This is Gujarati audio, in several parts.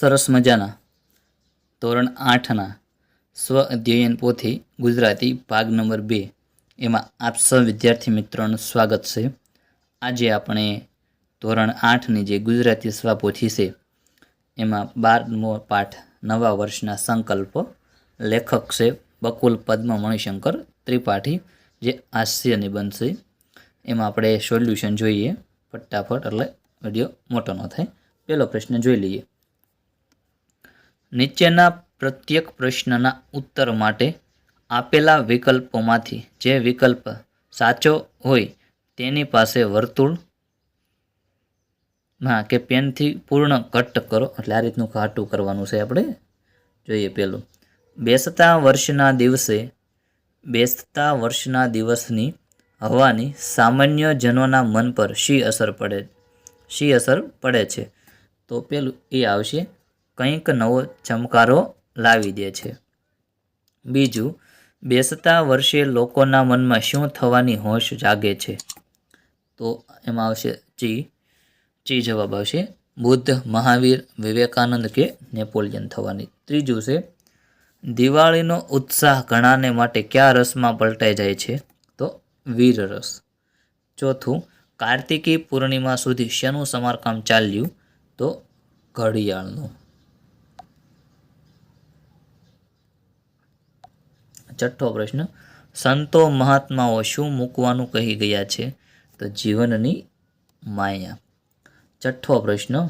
સરસ મજાના. ધોરણ આઠના સ્વ અધ્યયન પોથી ગુજરાતી ભાગ નંબર બે. એમાં આપ સૌ વિદ્યાર્થી મિત્રોનું સ્વાગત છે. આજે આપણે ધોરણ આઠની જે ગુજરાતી સ્વાપોથી છે, એમાં બારમો પાઠ નવા વર્ષના સંકલ્પ લેખક છે બકુલ પદ્મ મણિશંકર ત્રિપાઠી, જે હાસ્ય નિબંધ છે. એમાં આપણે સોલ્યુશન જોઈએ, ફટાફટ એટલે વીડિયો મોટો ન થાય. પહેલો પ્રશ્ન જોઈ લઈએ. નીચેના પ્રત્યેક પ્રશ્નના ઉત્તર માટે આપેલા વિકલ્પોમાંથી જે વિકલ્પ સાચો હોય તેની પાસે વર્તુળ, હા, કે પેનથી પૂર્ણ કટ કરો. એટલે આ રીતનું ઘાટું કરવાનું છે આપણે. જોઈએ પેલું. બેસતા વર્ષના દિવસે, બેસતા વર્ષના દિવસની હવાની સામાન્ય જનોના મન પર શી અસર પડે, શી અસર પડે છે? તો પેલું એ આવશે. કંઈક નવો ચમકારો લાવી દે છે. બીજું, બેસતા વર્ષે લોકોના મનમાં શું થવાની હોશ જાગે છે? તો એમાં આવશે ચી ચી જવાબ આવશે. બુદ્ધ, મહાવીર, વિવેકાનંદ કે નેપોલિયન થવાની. ત્રીજું છે, દિવાળીનો ઉત્સાહ ઘણાને માટે કયા રસમાં પલટાઈ જાય છે? તો વીર રસ. ચોથું, કાર્તિકી પૂર્ણિમા સુધી શેનું સમારકામ ચાલ્યું? તો ઘડિયાળનું. છઠ્ઠો પ્રશ્ન, સંતો મહાત્માઓ શું મૂકવાનું કહી ગયા છે? તો જીવનની માયા. છઠ્ઠો પ્રશ્ન,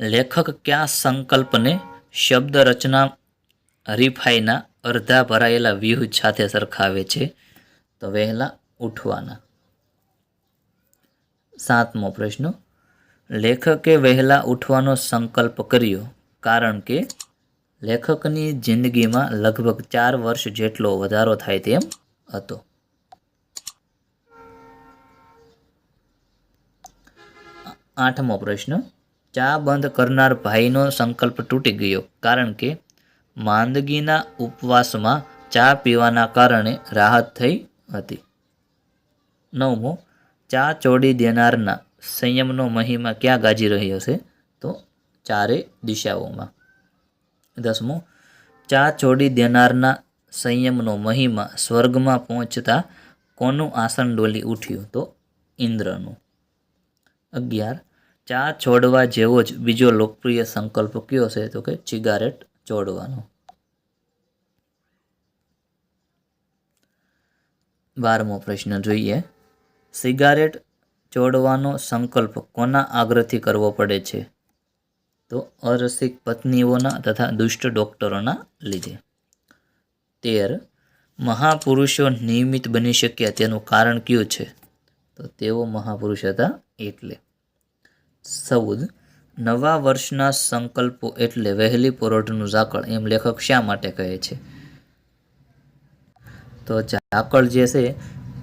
લેખક કયા સંકલ્પને શબ્દ રચના હરીફાઈના અર્ધા ભરાયેલા વ્યૂહ સાથે સરખાવે છે? તો વહેલા ઉઠવાના. સાતમો પ્રશ્ન, લેખકે વહેલા ઉઠવાનો સંકલ્પ કર્યો કારણ કે લેખકની જિંદગીમાં લગભગ ચાર વર્ષ જેટલો વધારો થાય તેમ હતો. આઠમો પ્રશ્ન, ચા બંધ કરનાર ભાઈનો સંકલ્પ તૂટી ગયો કારણ કે માંદગીના ઉપવાસમાં ચા પીવાના કારણે રાહત થઈ હતી. નવમો, ચા ચોડી દેનારના સંયમનો મહિમા ક્યાં ગાજી રહ્યો છે? તો ચારે દિશાઓમાં. દસમો ચા છોડી દેનારના સંયમનો મહિમા સ્વર્ગમાં પહોંચતા કોનું આસન ડોલી ઉઠ્યું? તો ઇન્દ્રનું. અગિયાર. ચા છોડવા જેવો જ બીજો લોકપ્રિય સંકલ્પ કયો છે? તો કે સિગારેટ છોડવાનો. બારમો પ્રશ્ન જોઈએ. સિગારેટ છોડવાનો સંકલ્પ કોના આગ્રહથી કરવો પડે છે? તો અરસિક પત્નીઓના તથા દુષ્ટ ડૉક્ટરોના લીધે. તેર, મહાપુરુષો નિયમિત બની શક્યા. તેનું કારણ કયું છે? તો તેઓ મહાપુરુષ હતા એટલે. ચૌદ, નવા વર્ષના સંકલ્પો એટલે વહેલી પોરોઢનું ઝાકળ. એમ લેખક શા માટે કહે છે? તો ઝાકળ જે છે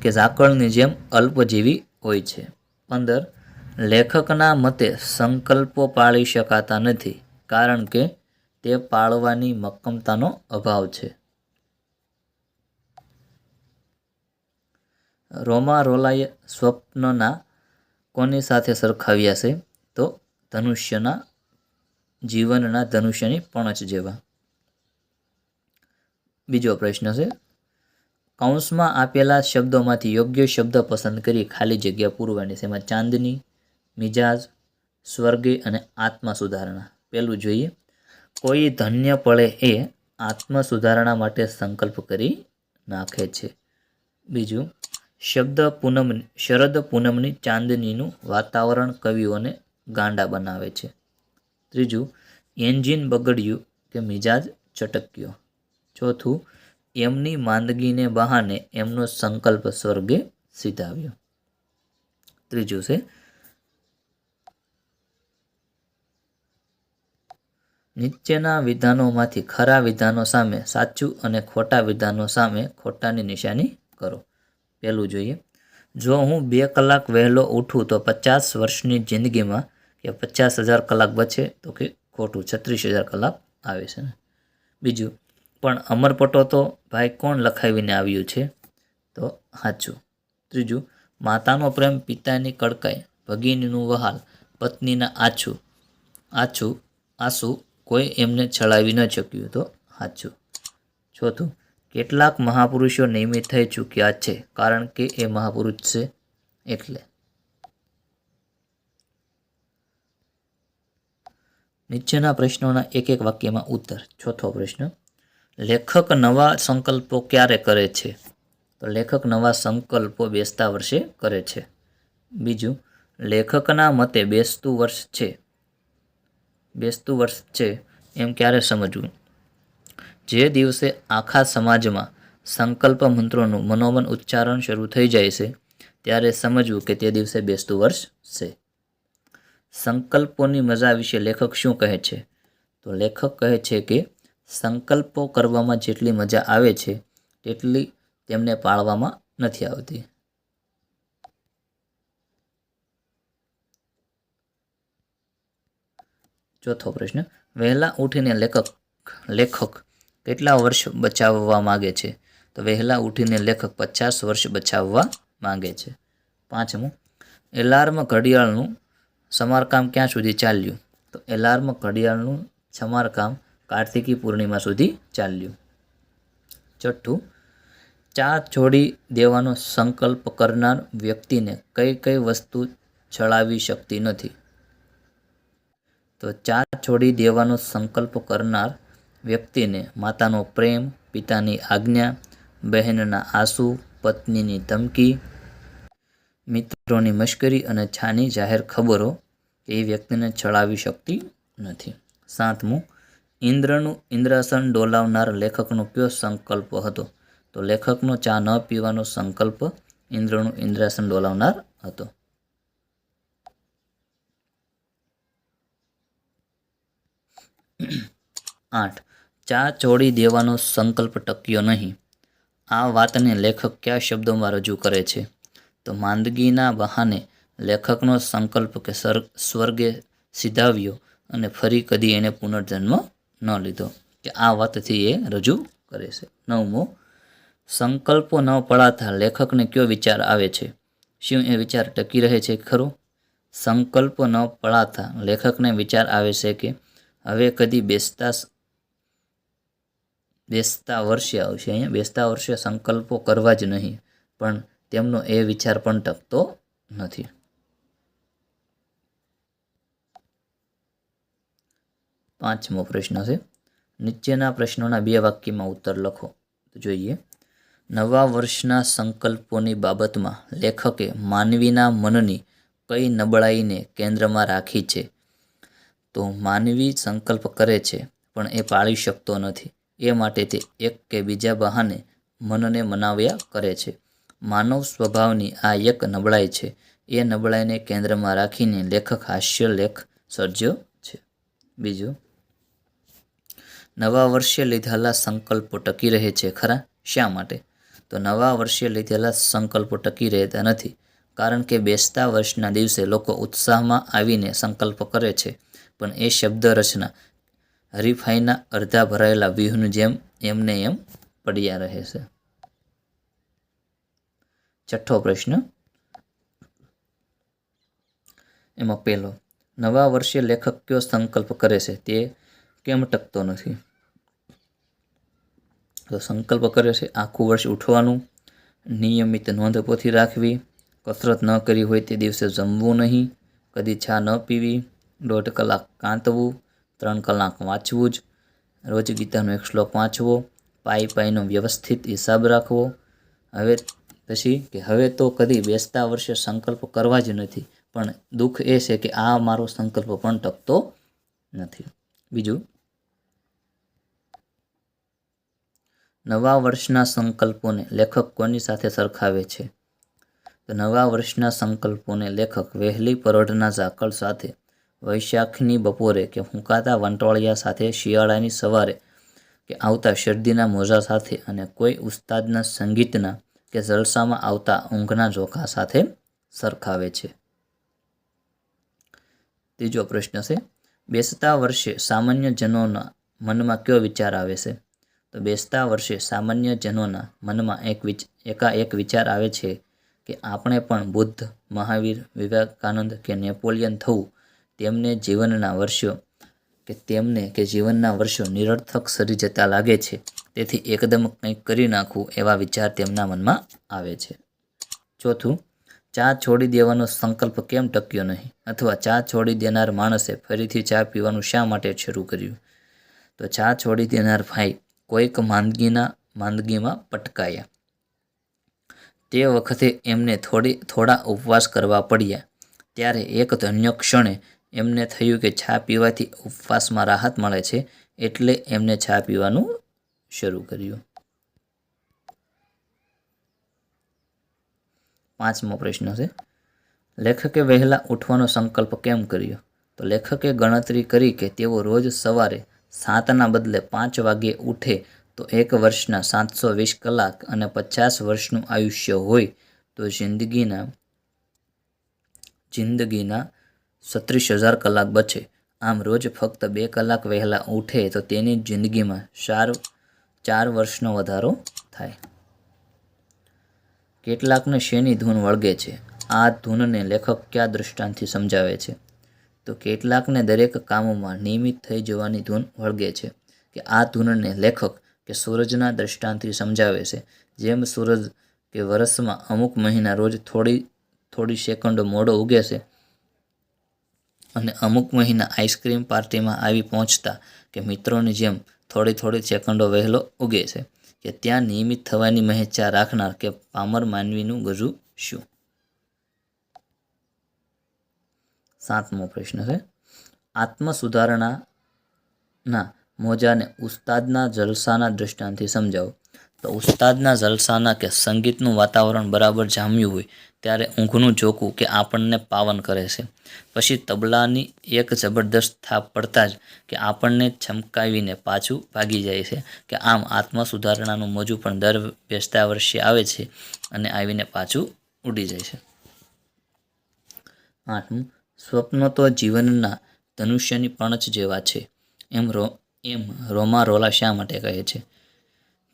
કે ઝાકળની જેમ અલ્પજીવી હોય છે. પંદર લેખકના મતે સંકલ્પો પાળી શકાતા નથી, કારણ કે તે પાળવાની મક્કમતાનો અભાવ છે. રોમા રોલાએ સ્વપ્નના કોની સાથે સરખાવ્યા છે? તો ધનુષ્યના, જીવનના ધનુષ્યની પણચ જેવા. બીજો પ્રશ્ન છે, કૌંસમાં આપેલા શબ્દોમાંથી યોગ્ય શબ્દ પસંદ કરી ખાલી જગ્યા પૂરવાની છે, એમાં ચાંદની મિજાજ, સ્વર્ગે અને આત્મા સુધારણા પહેલું જોઈએ. કોઈ ધન્ય પડે એ આત્મ સુધારણા માટે સંકલ્પ કરી નાખે છે. બીજું, શબ્દ પૂનમ, શરદ પૂનમની ચાંદનીનું વાતાવરણ કવિઓને ગાંડા બનાવે છે. ત્રીજું, એન્જિન બગડ્યું કે મિજાજ ચટક્યો. ચોથું, એમની માંદગીને બહાને એમનો સંકલ્પ સ્વર્ગે સીધાવ્યો. ત્રીજું છે નીચેના વિધાનોમાંથી ખરા વિધાનો સામે, સાચું અને ખોટા વિધાનો સામે ખોટાની નિશાની કરો. પહેલું જોઈએ. જો હું બે કલાક વહેલો ઉઠું તો પચાસ વર્ષની જિંદગીમાં કે પચાસ હજાર કલાક બચે તો કે ખોટું, છત્રીસ હજાર કલાક આવે છે ને. બીજું, પણ અમરપટો તો ભાઈ કોણ લખાવીને આવ્યું છે? તો સાચું ત્રીજું, માતાનો પ્રેમ પિતાની કડકાઈ, ભગીનીનું વહાલ, પત્નીના આછું આછું, આંસુ કોઈ એમને છળાવી ન શક્યું. તો સાચું. ચોથું, કેટલાક મહાપુરુષો નિયમિત થઈ ચૂક્યા છે કારણ કે એ મહાપુરુષ છે એટલે. નીચેના પ્રશ્નોના એક એક વાક્યમાં ઉત્તર. ચોથો પ્રશ્ન, લેખક નવા સંકલ્પો ક્યારે કરે છે? તો લેખક નવા સંકલ્પો બેસતા વર્ષે કરે છે. બીજું, લેખકના મતે બેસતું વર્ષ છે. બેસતું વર્ષ છે એમ ક્યારે સમજવું? જે દિવસે આખા સમાજમાં સંકલ્પ મંત્રોનું મનોમન ઉચ્ચારણ શરૂ થઈ જાય છે, ત્યારે સમજવું કે તે દિવસે બેસતું વર્ષ છે. સંકલ્પોની મજા વિશે લેખક શું કહે છે? તો લેખક કહે છે કે, સંકલ્પો કરવામાં જેટલી મજા આવે છે, તેટલી તેમને પાળવામાં નથી આવતી. ચોથો પ્રશ્ન, વહેલા ઉઠીને લેખક લેખક કેટલા વર્ષ બચાવવા માગે છે? તો વહેલા ઉઠીને લેખક પચાસ વર્ષ બચાવવા માંગે છે. પાંચમું, એલાર્મ ઘડિયાળનું સમારકામ ક્યાં સુધી ચાલ્યું? તો એલાર્મ ઘડિયાળનું સમારકામ કાર્તિકી પૂર્ણિમા સુધી ચાલ્યું. છઠ્ઠું ચા છોડી દેવાનો સંકલ્પ કરનાર વ્યક્તિને કઈ કઈ વસ્તુ છળાવી શકતી નથી? તો ચા છોડી દેવાનો સંકલ્પ કરનાર વ્યક્તિને માતાનો પ્રેમ, પિતાની આજ્ઞા, બહેનના આંસુ, પત્નીની ધમકી, મિત્રોની મશ્કરી અને છાની જાહેર ખબરો એ વ્યક્તિને છળાવી શકતી નથી. સાતમું, ઇન્દ્રનું ઇન્દ્રાસન ડોલાવનાર લેખકનો કયો સંકલ્પ હતો? તો લેખકનો ચા ન પીવાનો સંકલ્પ ઇન્દ્રનું ઇન્દ્રાસન ડોલાવનાર હતો. આઠ. ચા છોડી દેવાનો સંકલ્પ ટક્યો નહીં. આ વાતને લેખક કયા શબ્દોમાં રજૂ કરે છે? તો માંદગીના બહાને લેખકનો સંકલ્પ કે સ્વર્ગે સિધાવ્યો અને ફરી કદી એને પુનર્જન્મ ન લીધો. કે આ વાતથી એ રજૂ કરે છે. નવમો. સંકલ્પો ન પડાતા લેખકને કયો વિચાર આવે છે? શું એ વિચાર ટકી રહે છે ખરો? સંકલ્પો ન પડાતા લેખકને વિચાર આવે છે કે હવે કદી બેસતા બેસતા વર્ષે આવશે અહીંયા. બેસતા વર્ષે સંકલ્પો કરવા જ નહીં, પણ તેમનો એ વિચાર પણ ટકતો નથી. પાંચમો પ્રશ્ન છે. નીચેના પ્રશ્નોના બે વાક્યમાં ઉત્તર લખો. જોઈએ. નવા વર્ષના સંકલ્પોની બાબતમાં લેખકે માનવીના મનની કઈ નબળાઈને કેન્દ્રમાં રાખી છે? તો માનવી સંકલ્પ કરે છે, પણ એ પાળી શકતો નથી. એ માટે તે એક કે બીજા બહાને મનને મનાવ્યા કરે છે. માનવ સ્વભાવની આ એક નબળાઈ છે. એ નબળાઈને કેન્દ્રમાં રાખીને લેખક હાસ્ય લેખ સર્જ્યો છે. બીજું. નવા વર્ષે લીધેલા સંકલ્પો ટકી રહે છે ખરા? શા માટે? તો નવા વર્ષે લીધેલા સંકલ્પો ટકી રહેતા નથી. કારણ કે બેસતા વર્ષના દિવસે લોકો ઉત્સાહમાં આવીને સંકલ્પ કરે છે. પણ એ શબ્દ રચના, હરીફાઈના અડધા ભરાયેલા વ્યૂહની જેમ એમને એમ પડ્યા રહે છે. છઠ્ઠો પ્રશ્ન. એમાં પહેલો, નવા વર્ષે લેખક કયો સંકલ્પ કરે છે? તે કેમ ટકતો નથી? તો સંકલ્પ કરે છે આખું વર્ષ ઉઠવાનું, નિયમિત નોંધપોથી રાખવી, કસરત ન કરી હોય તે દિવસે જમવું નહીં, કદી ચા ન પીવી દોઢ કલાક કાંતવું, ત્રણ કલાક વાંચવું જ. રોજ ગીતાનો એક શ્લોક વાંચવો, પાઈ પાઈનો વ્યવસ્થિત હિસાબ રાખવો. હવે પછી કે હવે તો કદી બેસતા વર્ષે સંકલ્પ કરવા જ નથી. પણ દુઃખ એ છે કે આ મારો સંકલ્પ પણ ટકતો નથી. બીજું. નવા વર્ષના સંકલ્પોને લેખક કોની સાથે સરખાવે છે? તો નવા વર્ષના સંકલ્પોને લેખક વહેલી પરોઢના ઝાકળ સાથે વૈશાખની બપોરે કે ફૂંકાતા વંટોળિયા સાથે શિયાળાની સવારે કે આવતા શરદીના મોજા સાથે અને કોઈ ઉસ્તાદના સંગીતના કે જલસામાં આવતા ઊંઘના ઝોખા સાથે સરખાવે છે. ત્રીજો પ્રશ્ન છે, બેસતા વર્ષે સામાન્ય જનોના મનમાં કયો વિચાર આવે છે? તો બેસતા વર્ષે સામાન્ય જનોના મનમાં એક વિચ, એકાએક વિચાર આવે છે કે આપણે પણ બુદ્ધ, મહાવીર, વિવેકાનંદ કે નેપોલિયન થવું તેમને જીવનના વર્ષો કે તેમને કે જીવનના વર્ષો નિરર્થક સરી જતા લાગે છે. તેથી એકદમ કંઈક કરી નાખવું એવા વિચાર તેમના મનમાં આવે છે. ચોથું, ચા છોડી દેવાનો સંકલ્પ કેમ ટક્યો નહીં? અથવા ચા છોડી દેનાર માણસે ફરીથી ચા પીવાનું શા માટે શરૂ કર્યું? તો ચા છોડી દેનાર ભાઈ કોઈક માંદગીના માંદગીમાં પટકાયા. તે વખતે એમને થોડી, થોડા ઉપવાસ કરવા પડ્યા. ત્યારે એક ધન્ય ક્ષણે એમને થયું કે ચા પીવાથી ઉપવાસમાં રાહત મળે છે એટલે એમને ચા પીવાનું શરૂ કર્યું. પાંચમો પ્રશ્ન છે, લેખકે વહેલા ઉઠવાનો સંકલ્પ કેમ કર્યો? તો લેખકે ગણતરી કરી કે તેઓ રોજ સવારે સાતના બદલે પાંચ વાગ્યે ઉઠે તો એક વર્ષના સાતસો વીસ કલાક અને પચાસ વર્ષનું આયુષ્ય હોય તો જિંદગીના જિંદગીના છત્રીસ હજાર કલાક બચે. આમ રોજ ફક્ત બે કલાક વહેલા ઉઠે તો તેની જિંદગીમાં ચાર ચાર વર્ષનો વધારો થાય. કેટલાકને શેની ધૂન વળગે છે? આ ધૂનને લેખક કયા દૃષ્ટાંતથી સમજાવે છે? તો કેટલાકને દરેક કામોમાં નિયમિત થઈ જવાની ધૂન વળગે છે કે આ ધૂનને લેખક કે સૂરજના દૃષ્ટાંતથી સમજાવે છે. જેમ સૂરજ કે વર્ષમાં અમુક મહિના રોજ થોડી થોડી સેકન્ડો મોડો ઉગે છે અને અમુક મહિના આઈસ્ક્રીમ પાર્ટીમાં આવી પહોંચતા કે મિત્રોની જેમ થોડી થોડી સેકન્ડો વહેલો ઉગે છે, કે ત્યાં નિયમિત થવાની મહેચ્છા રાખનાર કે પામર માનવીનું ગજું શું? સાતમો પ્રશ્ન છે. આત્મ સુધારણાના મોજાને ઉસ્તાદના જલસાના દ્રષ્ટાંતથી સમજાવો. તો ઉસ્તાદના જલસાના કે સંગીતનું વાતાવરણ બરાબર જામ્યું હોય, ત્યારે ઊંઘનું જોકું કે આપણને પાવન કરે છે. પછી તબલાની એક જબરદસ્ત થાપ પડતા જ કે આપણને ચમકાવીને પાછું ભાગી જાય છે કે આમ આત્મ સુધારણાનું મોજું પણ દર બેસતા વર્ષે આવે છે અને આવીને પાછું ઉડી જાય છે. આઠમું, સ્વપ્નો તો જીવનના ધનુષ્યની પણછ જેવા છે. એમ રો, એમ રોમા રોલા શા માટે કહે છે?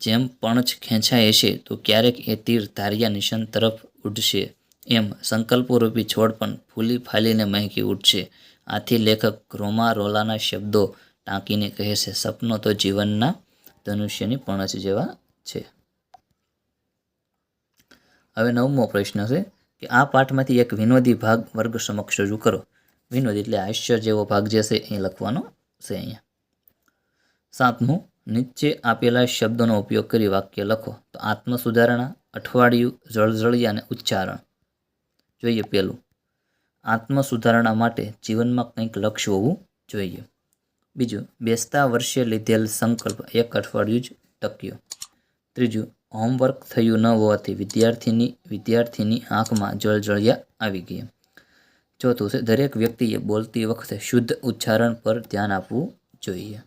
જેમ પણછ ખેંચાય છે, તો ક્યારેક એ તીર ધાર્યા નિશાન તરફ ઉડશે. એમ સંકલ્પરૂપી છોડ પણ ફૂલી ફાલીને મહેકી ઉઠશે. આથી લેખક રોમા રોલાના શબ્દો ટાંકીને કહે છે, સપનો તો જીવનના ધનુષ્યની પણછ જેવા છે. હવે નવમો પ્રશ્ન છે કે આ પાઠમાંથી એક વિનોદી ભાગ વર્ગ સમક્ષ રજૂ કરો. વિનોદ એટલે આશ્ચર્ય જેવો ભાગ જે છે એ લખવાનો છે અહીંયા. સાતમું નીચે આપેલા શબ્દોનો ઉપયોગ કરી વાક્ય લખો. તો આત્મ સુધારણા અઠવાડિયું જળજળિયા અને ઉચ્ચારણ. જોઈએ પહેલું આત્મ સુધારણા માટે જીવનમાં કંઈક લક્ષ્ય હોવું જોઈએ. બીજું, બેસતા વર્ષે લીધેલ સંકલ્પ એક અઠવાડિયું જ ટક્યો. ત્રીજું, હોમવર્ક થયું ન હોવાથી વિદ્યાર્થીની વિદ્યાર્થીની આંખમાં જળજળિયા આવી ગયા ચોથું છે, દરેક વ્યક્તિએ બોલતી વખતે શુદ્ધ ઉચ્ચારણ પર ધ્યાન આપવું જોઈએ.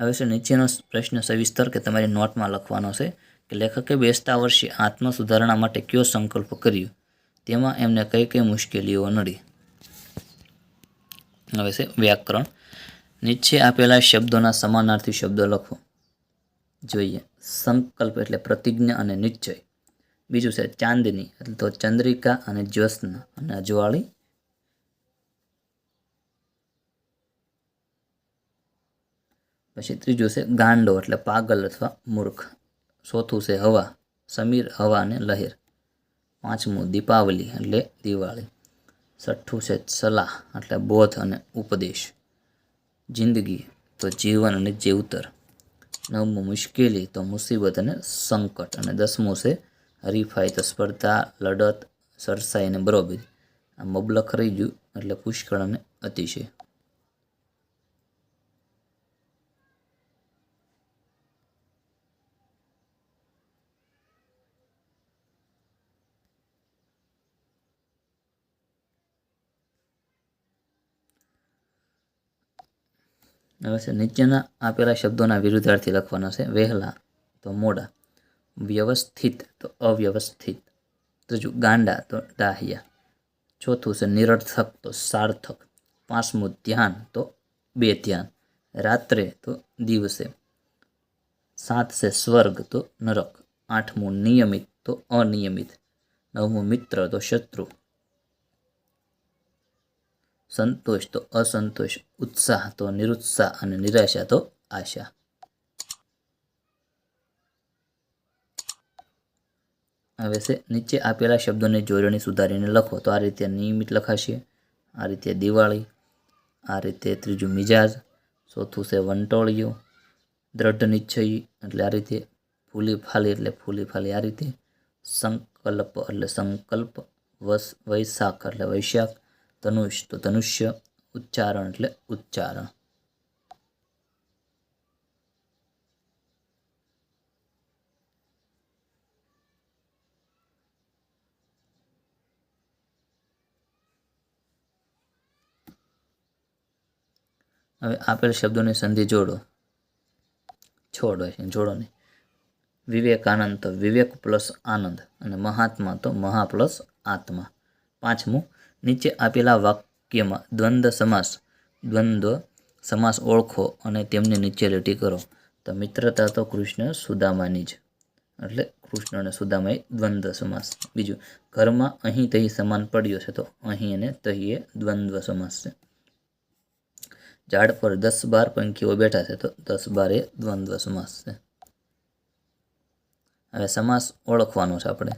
હવે છે નીચેનો પ્રશ્ન સવિસ્તર કે તમારી નોટમાં લખવાનો છે કે લેખકે બેસતા વર્ષે આત્મ સુધારણા માટે કયો સંકલ્પ કર્યો? તેમાં એમને કઈ કઈ મુશ્કેલીઓ નડી. હવે છે વ્યાકરણ. નીચે આપેલા શબ્દોના સમાનાર્થી શબ્દો લખો. જોઈએ. સંકલ્પ એટલે પ્રતિજ્ઞા અને નિશ્ચય. બીજું છે ચાંદની, એટલે તો ચંદ્રિકા અને જ્યોત્સના અને અજવાળી. પછી ત્રીજું છે ગાંડો એટલે પાગલ અથવા મૂર્ખ. ચોથું છે હવા, સમીર, હવા અને લહેર. પાંચમું દીપાવલી એટલે દિવાળી. છઠ્ઠું છે સલાહ એટલે બોધ અને ઉપદેશ. જિંદગી તો જીવન અને જીવતર નવમું મુશ્કેલી તો મુસીબત અને સંકટ. અને દસમું છે હરીફાઈ તો સ્પર્ધા, લડત, સરસાઈ અને બરોબરી. આ મબલખ રહી ગયું એટલે પુષ્કળ અને અતિશય. હવે છે, નીચેના આપેલા શબ્દોના વિરુદ્ધાર્થી લખવાના છે, વહેલા તો મોડા, વ્યવસ્થિત તો અવ્યવસ્થિત ત્રીજું ગાંડા તો ડાહ્યા, ચોથું છે નિરર્થક તો સાર્થક, પાંચમું ધ્યાન તો બે ધ્યાન, રાત્રે તો દિવસે, સાત છે સ્વર્ગ તો નરક, આઠમું નિયમિત તો અનિયમિત, નવમું મિત્ર તો શત્રુ સંતોષ તો અસંતોષ, ઉત્સાહ તો નિરુત્સાહ અને નિરાશા તો આશા. હવે છે નીચે આપેલા શબ્દોની જોડણી સુધારીને લખો. તો આ રીતે નિયમિત લખાશે, આ રીતે દિવાળી, આ રીતે ત્રીજું મિજાજ, ચોથું છે વંટોળિયું દ્રઢ નિશ્ચયી એટલે આ રીતે ફૂલી ફાલી એટલે ફૂલી ફાલી. આ રીતે સંકલ્પ એટલે સંકલ્પ, વસ વૈશાખ એટલે વૈશાખ ધનુષ તો ધનુષ્ય ઉચ્ચારણ એટલે ઉચ્ચારણ. હવે આપેલ શબ્દોની સંધિ જોડો. છોડો જોડો નહીં. વિવેકાનંદ તો વિવેક પ્લસ આનંદ અને મહાત્મા તો મહા પ્લસ આત્મા. પાંચમું નીચે આપેલા વાક્યમાં દ્વંદ્વ સમાસ દ્વંદ્વ સમાસ ઓળખો અને તેમની નીચે લીટી કરો. તો મિત્રતા તો કૃષ્ણ સુદામાની જ. એટલે કૃષ્ણ અને સુદામા એ દ્વંદ્વ સમાસ. બીજું, ઘરમાં અહીં તહી સમાન પડ્યો છે તો અહીં અને તહી એ દ્વંદ્વ સમાસ છે. ઝાડ પર દસ બાર પંખીઓ બેઠા છે તો દસ બાર એ દ્વંદ્વ સમાસ છે. હવે સમાસ ઓળખવાનો છે આપણે.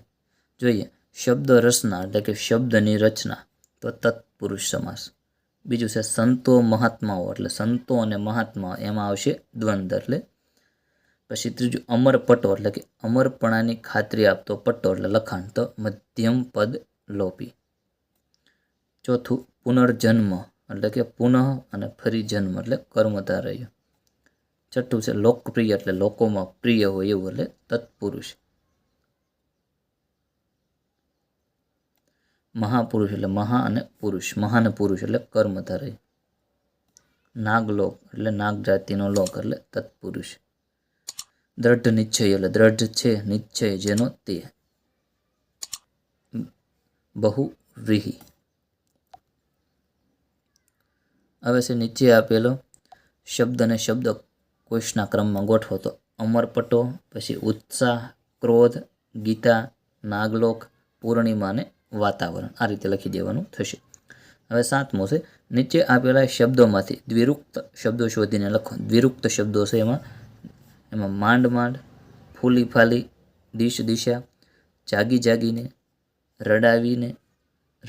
જોઈએ શબ્દ રચના એટલે કે શબ્દની રચના. તો તત્પુરુષ સમાસ. બીજું છે સંતો મહાત્માઓ, એટલે સંતો અને મહાત્મા એમાં આવશે દ્વંદ એટલે પછી ત્રીજું અમર પટો એટલે કે અમરપણાની ખાતરી આપતો પટ્ટો એટલે લખાણ, તો મધ્યમ પદ લોપી. ચોથું પુનર્જન્મ, એટલે કે પુનઃ અને ફરી જન્મ, એટલે કર્મતા રહ્યો છઠ્ઠું છે લોકપ્રિય, એટલે લોકોમાં પ્રિય હોય એવું, એટલે તત્પુરુષ. મહાપુરુષ એટલે મહા અને પુરુષ. મહાન પુરુષ એટલે કર્મધારય. નાગલોક એટલે નાગ જાતિનો લોક એટલે તત્પુરુષ. દ્રઢ નિશ્ચય એટલે દ્રઢ છે, નિશ્ચય જેનો તે. બહુ વ્રીહી. હવે છે નીચે આપેલો શબ્દ અને શબ્દ કોષના ક્રમમાં ગોઠવો તો અમરપટો, પછી ઉત્સાહ, ક્રોધ, ગીતા, નાગલોક, પૂર્ણિમા અને વાતાવરણ આ રીતે લખી દેવાનું થશે. હવે સાતમો છે, નીચે આપેલા શબ્દોમાંથી દ્વિરુક્ત શબ્દો શોધીને લખો. દ્વિરુક્ત શબ્દો છે એમાં એમાં માંડ માંડ, ફૂલી ફાલી, દિશ દિશા, જાગી જાગીને, રડાવીને,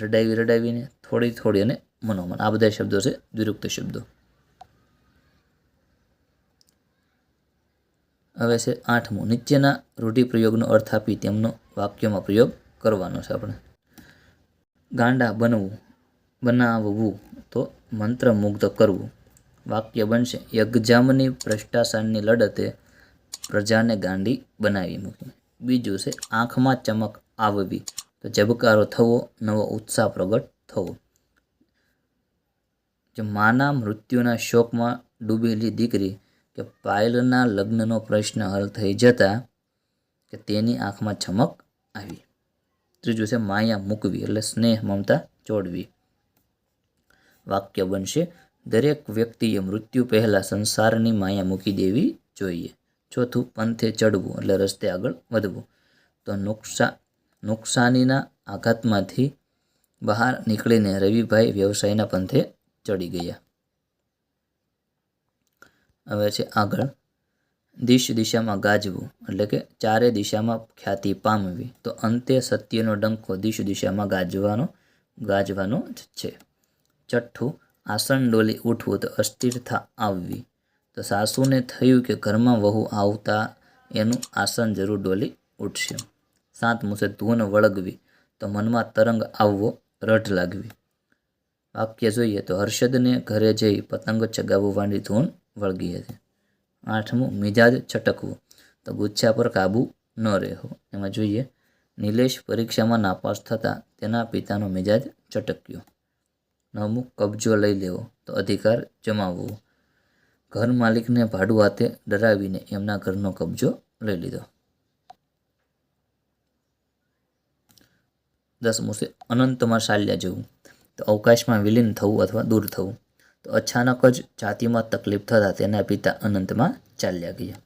રડાવી રડાવીને, થોડી થોડી અને મનોમન. આ બધા શબ્દો છે દ્વિરુક્ત શબ્દો. હવે છે આઠમું. નીચેના રૂઢિપ્રયોગનો અર્થ આપી તેમનો વાક્યમાં પ્રયોગ કરવાનો છે આપણે. ગાંડા બનવું, બનાવવું તો મંત્રમુગ્ધ કરવું. વાક્ય બનશે, યજ્ઞામની ભ્રષ્ટાચારની લડતે પ્રજાને ગાંડી બનાવી મૂકી. બીજું છે, આંખમાં ચમક આવવી, તો ઝબકારો થવો, નવો ઉત્સાહ પ્રગટ થવો. જે માના મૃત્યુના શોકમાં ડૂબેલી દીકરી કે પાયલના લગ્નનો પ્રશ્ન હલ થઈ જતા કે તેની આંખમાં ચમક આવી. ત્રીજું છે માયા મૂકવી એટલે સ્નેહ, મમતા જોડવી. વાક્ય બનશે, દરેક વ્યક્તિએ મૃત્યુ પહેલાં સંસારની માયા મૂકી દેવી જોઈએ. ચોથું, પંથે ચડવું એટલે રસ્તે આગળ વધવું. તો નુકસાન નુકસાનીના આઘાતમાંથી બહાર નીકળીને રવિભાઈ વ્યવસાયના પંથે ચડી ગયા. હવે છે આગળ. દિશ દિશામાં ગાજવું, એટલે કે ચારે દિશામાં ખ્યાતિ પામવી, તો અંતે સત્યનો ડંકો દિશ દિશામાં ગાજવાનો ગાજવાનો જ છે. છઠ્ઠું આસન ડોલી ઉઠવું, તો અસ્થિરતા આવવી. તો સાસુને થયું કે ઘરમાં વહુ આવતા એનું આસન જરૂર ડોલી ઉઠશે. સાતમું છે ધૂન વળગવી, તો મનમાં તરંગ આવવો રઢ લાગવી. વાક્ય જોઈએ તો હર્ષદને ઘરે જઈ પતંગ ચગાવવાની ધૂન વળગી હતી. આઠમું, મિજાજ છટકવું. તો ગુચ્છા પર કાબૂ ન રહેવો એમાં જોઈએ, નિલેશ પરીક્ષામાં નાપાસ થતાં તેના પિતાનો મિજાજ ચટક્યો નવમું, કબજો લઈ લેવો. તો અધિકાર જમાવવો. ઘર માલિકને ભાડું હાથે ડરાવીને એમના ઘરનો કબજો લઈ લીધો. દસમું છે, અનંતમાં શાલ્યા જવું. તો અવકાશમાં વિલીન થવું અથવા દૂર થવું. તો અચાનક જ જાતિમાં તકલીફ થતાં તેના પિતા અનંતમાં ચાલ્યા ગયા.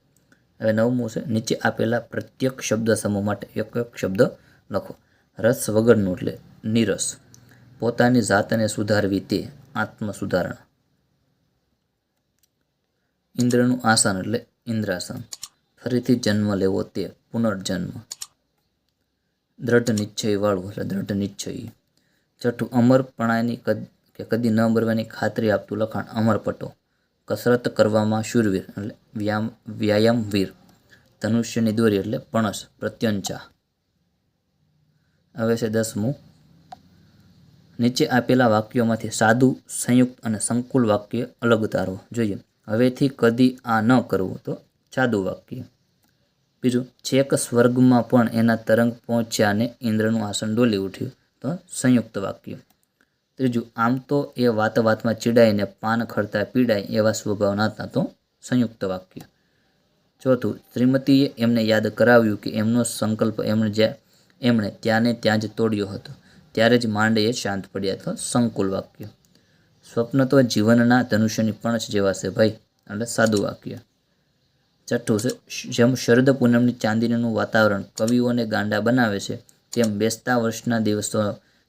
હવે નવમું છે, નીચે આપેલા પ્રત્યેક શબ્દ સમૂહ માટે એક એક શબ્દ લખો. રસ વગરનું એટલે નીરસ. પોતાની જાતને સુધારવી તે આત્મ સુધારણા ઇન્દ્રનું આસન એટલે ઇન્દ્રાસન. ફરીથી જન્મ લેવો તે પુનર્જન્મ. દ્રઢ નિશ્ચય વાળવું એટલે દ્રઢ નિશ્ચયી. છઠ્ઠું અમરપણાની કદ કે કદી ન મરવાની ખાતરી આપતું લખાણ અમરપટો કસરત કરવામાં શૂરવીર એટલે વ્યાયામ વ્યાયામવીર ધનુષ્યની દોરી એટલે પણસ, પ્રત્યંચા. હવે છે દસમું. નીચે આપેલા વાક્યોમાંથી સાદું, સંયુક્ત અને સંકુલ વાક્ય અલગ તારવો જોઈએ. હવેથી કદી આ ન કરવું તો સાદું વાક્ય. બીજું, છેક સ્વર્ગમાં પણ એના તરંગ પહોંચ્યા અને ઇન્દ્રનું આસન ડોલી ઉઠ્યું તો સંયુક્ત વાક્ય. ત્રીજું, આમ તો એ વાત વાતમાં ચીડાઈને પાન ખરતા પીડાય એવા સ્વભાવના હતા, તો સંયુક્ત વાક્ય. ચોથું, શ્રીમતીએ એમને યાદ કરાવ્યું કે એમનો સંકલ્પ એમણે જ્યાં, એમણે ત્યાંને ત્યાં જ તોડ્યો હતો. ત્યારે જ માંડે શાંત પડ્યા તો સંકુલ વાક્ય. સ્વપ્ન તો જીવનના ધનુષ્યની પણછ જેવા છે ભાઈ, એટલે સાદું વાક્ય. છઠ્ઠું છે, જેમ શરદ પૂનમની ચાંદીનું વાતાવરણ કવિઓને ગાંડા બનાવે છે, તેમ બેસતા વર્ષના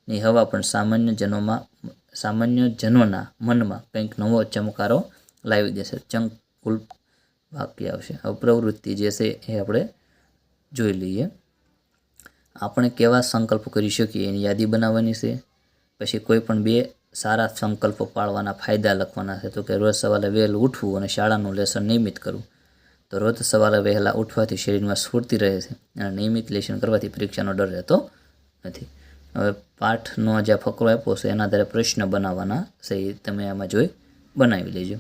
દિવસોની હવા પણ સામાન્ય જનોમાં, સામાન્ય જનોના મનમાં કંઈક નવો ચમકારો લાવી દેશે. ચંકુલ વાક્ય આવશે. હવે પ્રવૃત્તિ જે છે એ આપણે જોઈ લઈએ. આપણે કેવા સંકલ્પ કરી શકીએ? એની યાદી બનાવવાની છે. પછી કોઈ પણ બે સારા સંકલ્પો પાળવાના ફાયદા લખવાના છે. તો કે રોજ સવારે વહેલું ઉઠવું અને શાળાનું લેસન નિયમિત કરવું. તો રોજ સવારે વહેલા ઉઠવાથી શરીરમાં સ્ફૂર્તિ રહે છે અને નિયમિત લેસન કરવાથી પરીક્ષાનો ડર રહેતો નથી. હવે પાઠનો જે ફકરો આપ્યો છે, એના આધારે પ્રશ્ન બનાવવાના છે, એ તમે આમાં જોઈ બનાવી લેજો.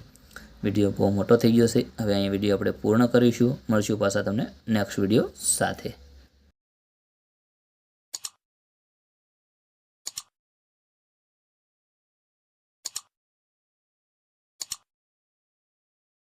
વીડિયો બહુ મોટો થઈ ગયો છે. હવે અહીંયા વીડિયો આપણે પૂર્ણ કરીશું. મળશું પાછા તમને નેક્સ્ટ વીડિયો સાથે.